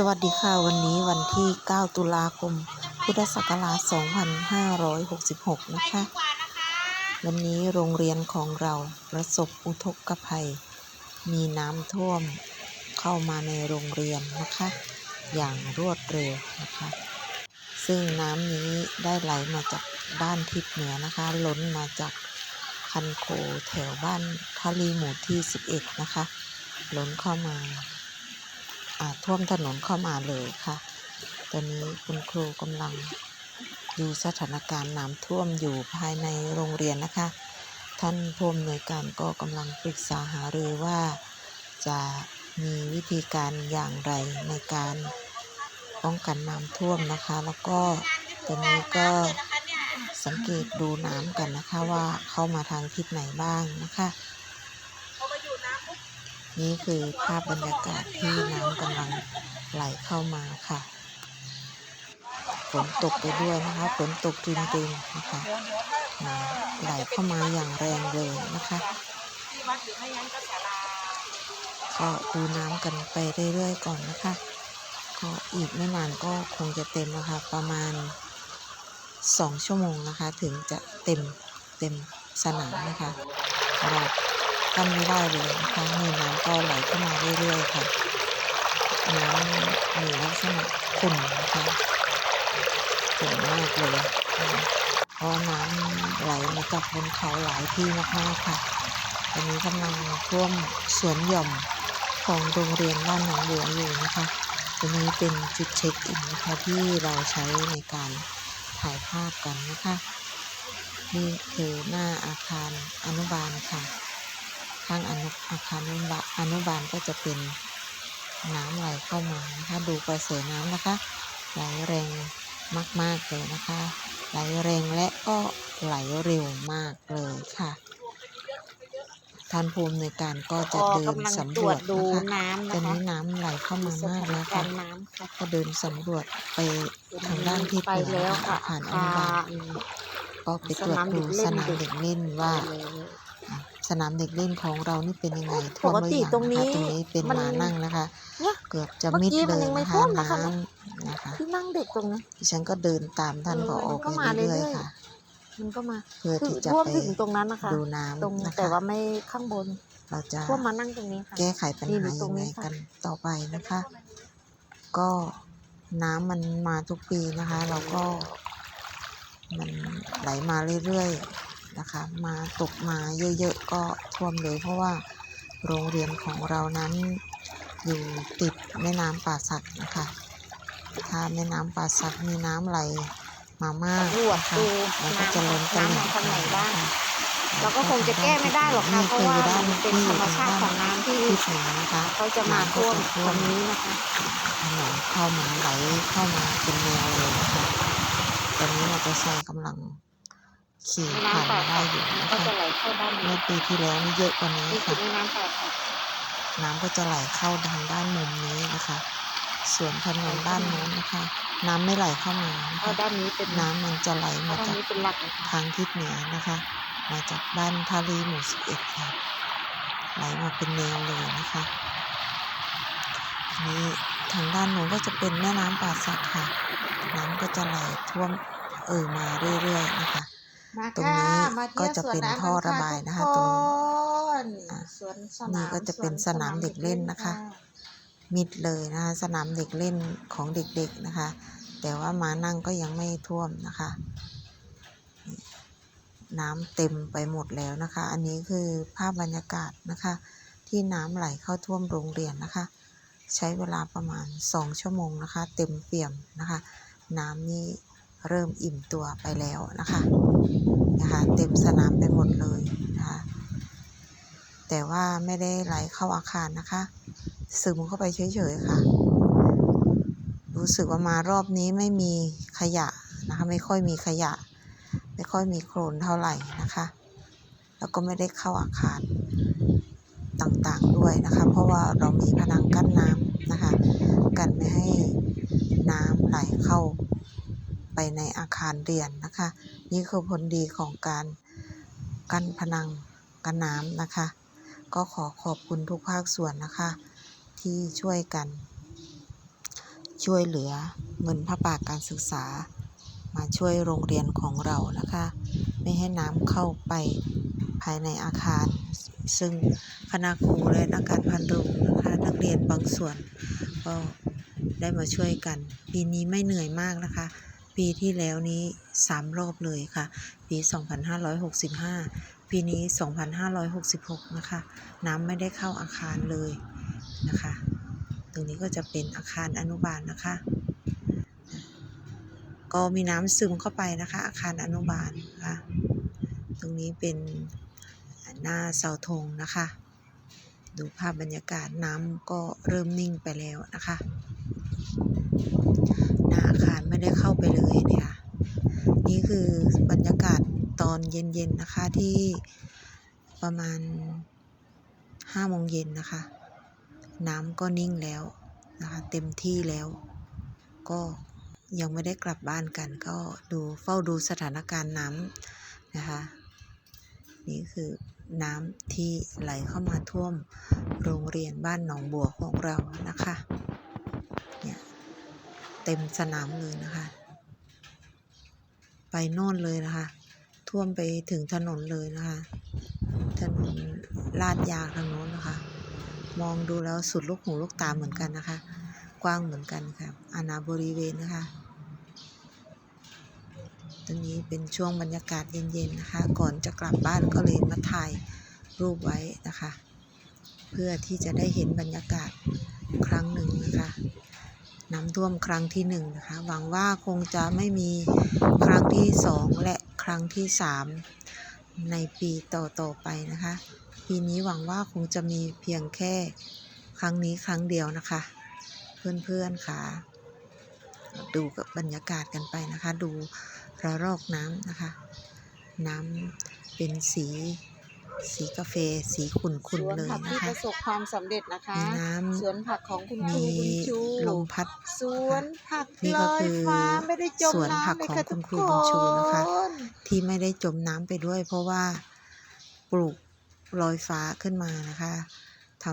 สวัสดีค่ะ วันนี้วันที่ 9 ตุลาคม พุทธศักราช 2566 นะคะ วันนี้โรงเรียนของเราประสบอุทกภัย มีน้ำท่วมเข้ามาในโรงเรียนนะคะ อย่างรวดเร็วนะคะ ซึ่งน้ำนี้ได้ไหลมาจากด้านทิศเหนือนะคะ ล้นมาจากคันโคแถวบ้านทาลีหมู่ที่ 11 นะคะ ล้นเข้ามาอ่า ท่วมถนนเข้ามาเลยค่ะ ตอนนี้คุณครูกำลังดูสถานการณ์น้ำท่วมอยู่ภายในโรงเรียนนะคะ ท่านผู้อำนวยการก็กำลังปรึกษาหารือว่าจะมีวิธีการอย่างไรในการป้องกันน้ำท่วมนะคะ แล้วก็ตอนนี้ก็สังเกตดูน้ำกันนะคะว่าเข้ามาทางทิศไหนบ้างนะคะ นี่คือภาพบรรยากาศที่น้ำกำลังไหลเข้ามาค่ะ ฝนตกไปด้วยนะคะ ฝนตกรินๆนะคะน้ำไหลเข้ามาอย่างแรงเลยนะคะก็ดูน้ำกันไปเรื่อยๆก่อนนะคะ ก็อีกไม่นานก็คงจะเต็มนะคะประมาณสองชั่วโมงนะคะ ถึงจะเต็มเต็มสนามนะคะเรา กั้นไม่ได้เลยนะคะมีน้ำก็ไหลเข้ามาเรื่อยๆค่ะน้ำมีลักษณะขุ่นนะคะขุ่นมากเลยเพราะน้ำไหลมาจากบนเขาหลายที่มากๆค่ะตอนนี้กำลังท่วมสวนหย่อมของโรงเรียนบ้านหนองบัวอยู่นะคะตรงนี้เป็นจุดเช็คอินนะคะที่เราใช้ในการถ่ายภาพกันนะคะนี่คือหน้าอาคารอนุบาลค่ะ ข้างอนุอาคารอนุบาลอนุบาลก็จะเป็นน้ำไหลเข้ามานะคะ ดูกระแสน้ำนะคะ ไหลแรงมากๆเลยนะคะ ไหลแรงและก็ไหลเร็วมากเลยค่ะท่านภูมิในวยการก็จะเดินกำลังสำตรรววจจดูนะคะน้ำตอนะนคะนี้น้ำไหลเข้ามาสมากถานแล้วกาค่ะรณ์น้ำค่ะก็เดินสำรวจไปทางด้านทิศไปเหนือแล้วนะคะค่ะอาคารอนุบาลก็ไปตรวจดูสนามเด็กเล่นว่า สนามเด็กเล่นของเรานี่เป็นยังไงท่วมหรือยังปกติตรงนี้นะคะตรงนี้เป็นมันมานั่งนะคะเนี่ยเกือบจะเมื่อมิดกี้เลมันยยังไม่นะคะท่วมนะคะน้ำนะคะที่นั่งเด็กตรงนี้ดิฉันก็เดินตามท่านเอผออมันก็ไปมาเรื่อยเรื่อยๆๆค่ะมันก็มาเพื่อถึงที่จะท่วมไปถึงตรงนั้นนะคะดูน้ตรงำนะคะแต่ว่าไม่ข้างบน เราจะท่วมมานั่งตรงนี้ค่ะแก้ไขปัญนี่หาดูตรยังงไงนี้ค่ะกันต่อไปนะคะ ก็น้ำมันมาทุกปีนะคะ เราก็มันไหลมาเรื่อยๆ นะคะ มาตกมาเยอะๆก็ท่วมเลย เพราะว่าโรงเรียนของเรานั้นอยู่ติดแม่น้ำป่าสักนะคะถ้าแม่น้ำป่าสักมีน้ำไหลมามากตรวจนะคะดูมันก็จะล้นตลิ่งน้ำมาทางไหนบ้างค่ะเราก็คงจะแก้ไม่ได้หรอกค่ะนี่เพราะคือว่าด้านมันเป็นที่อธรยู่รมทางชาติด้านของน้ำที่ทิศเหนือนะคะเขาจะมาท่วมตรงนี้นะคะถนนเข้ามาไหลเข้ามาเป็นแนวเลยนะคะตอนนี้มอเตอร์ไซค์กำลัง ขี่ผ่านน้ำป่าได้อยู่นะก็คะจะไหลเข้าด้านนี้เมื่อปีที่แล้วนี่เยอะกว่านี้นี่คือค่ะแม่น้ำป่าสักน้ำก็จะไหลเข้าทางด้านมุมนี้นะคะ ส่วนถนนด้านโน้นนะคะ น้ำไม่ไหลเข้ามานะเพราะคะด้านนี้เป็นน้ำมันจะไหลมาด้านจากนี้เป็นหลักนะคะทางทิศเหนือนะคะ มาจากบ้านทารีหมู่สิบเอ็ดค่ะไหลมาเป็นแนวเลยนะคะนี่ทางด้านโน้นก็จะเป็นแม่น้ำป่าสักค่ะ น้ำก็จะไหลท่วมเอ่อมาเรื่อยๆนะคะมา ตรงนี้ค่ะมาที่ยวก็จะเป็นสวำท่อระบายนะคะทุกตรงนอะสวนสนี่นามก็จะเป็นสนามเด็กเล่นนะคะ มิดเลยนะคะสนามเด็กเล่นของเด็กๆนะคะ แต่ว่ามานั่งก็ยังไม่ท่วมนะคะนี่น้ำเต็มไปหมดแล้วนะคะ อันนี้คือภาพบรรยากาศนะคะ ที่น้ำไหลเข้าท่วมโรงเรียนนะคะ ใช้เวลาประมาณ 2 ชั่วโมงนะคะ เต็มเปี่ยมนะคะ น้ำนี่ เริ่มอิ่มตัวไปแล้วนะคะนะคะเต็มสนามไปหมดเลยนะคะแต่ว่าไม่ได้ไหลเข้าอาคารนะคะ ซึมเข้าไปเฉยๆค่ะ รู้สึกว่ามารอบนี้ไม่มีขยะนะคะ ไม่ค่อยมีขยะ ไม่ค่อยมีโคลนเท่าไหร่นะคะ แล้วก็ไม่ได้เข้าอาคารต่างๆด้วยนะคะ เพราะว่าเรามีผนังกั้นน้ำนะคะ กันไม่ให้น้ำไหลเข้า ไปในอาคารเรียนนะคะ นี่คือผลดีของการกั้นผนังกันน้ำนะคะ ก็ขอขอบคุณทุกภาคส่วนนะคะ ที่ช่วยกัน ช่วยเหลือเงินพระปาการศึกษา มาช่วยโรงเรียนของเรานะคะ ไม่ให้น้ำเข้าไปภายในอาคาร ซึ่งคณะครูและนักการพันโรงนะคะนักเรียนบางส่วนก็ได้มาช่วยกัน ปีนี้ไม่เหนื่อยมากนะคะ ปีที่แล้วนี้สามรอบเลยค่ะ ปี 2565 ปีนี้ 2566 นะคะ น้ำไม่ได้เข้าอาคารเลยนะคะ ตรงนี้ก็จะเป็นอาคารอนุบาลนะคะ ก็มีน้ำซึมเข้าไปนะคะ อาคารอนุบาลนะคะตรงนี้เป็นหน้าเสาธงนะคะ ดูภาพบรรยากาศน้ำก็เริ่มนิ่งไปแล้วนะคะ หน้าอาคารไม่ได้เข้าไปเลยเนี่ยค่ะนี่คือบรรยากาศต อนเย็นๆนะคะที่ประมาณห้าโมงเย็นนะคะ น้ำก็นิ่งแล้วนะคะเต็มที่แล้ว ก็ยังไม่ได้กลับบ้านกัน ก็ดูเฝ้าดูสถานการณ์น้ำนะคะ นี่คือน้ำที่ไหลเข้ามาท่วมโรงเรียนบ้านหนองบัวของเรานะคะเนี่ยเต็มสนามเลยนะคะ ไปโน่นเลยนะคะ ท่วมไปถึงถนนเลยนะคะ ถนนลาดยางทางโน้นนะคะ มองดูแล้วสุดลูกหูลูกตาเหมือนกันนะคะ กว้างเหมือนกันค่ะอาณาบริเวณนะคะ ตรงนี้เป็นช่วงบรรยากาศเย็นๆนะคะ ก่อนจะกลับบ้านก็เลยมาถ่ายรูปไว้นะคะ เพื่อที่จะได้เห็นบรรยากาศครั้งหนึ่งนะคะน้ำท่วมครั้งที่หนึ่งนะคะ หวังว่าคงจะไม่มีครั้งที่สองและ รั้งที่สามในปีต่อๆไปนะคะ ปีนี้หวังว่าคงจะมีเพียงแค่ครั้งนี้ครั้งเดียวนะคะ เพื่อนๆค่ะ ดูกับบรรยากาศกันไปนะคะ ดูระลอกน้ำนะคะ น้ำเป็นสี สีกาแฟสีขุ่สนวนๆเลยผักนะที่คะประสบความสำเร็จนะคะมีน้ำสวนผักของคุณครูมีบุญชูลมพัดสวนผักนี่ลก็อคืยอฟ้าไม่ได้จมสวนผักน้ำเลยของค่ะคุทุณกครูคบุญชูนะคะนที่ไม่ได้จมน้ำไปด้วย เพราะว่าปลูกลอยฟ้าขึ้นมานะคะ ท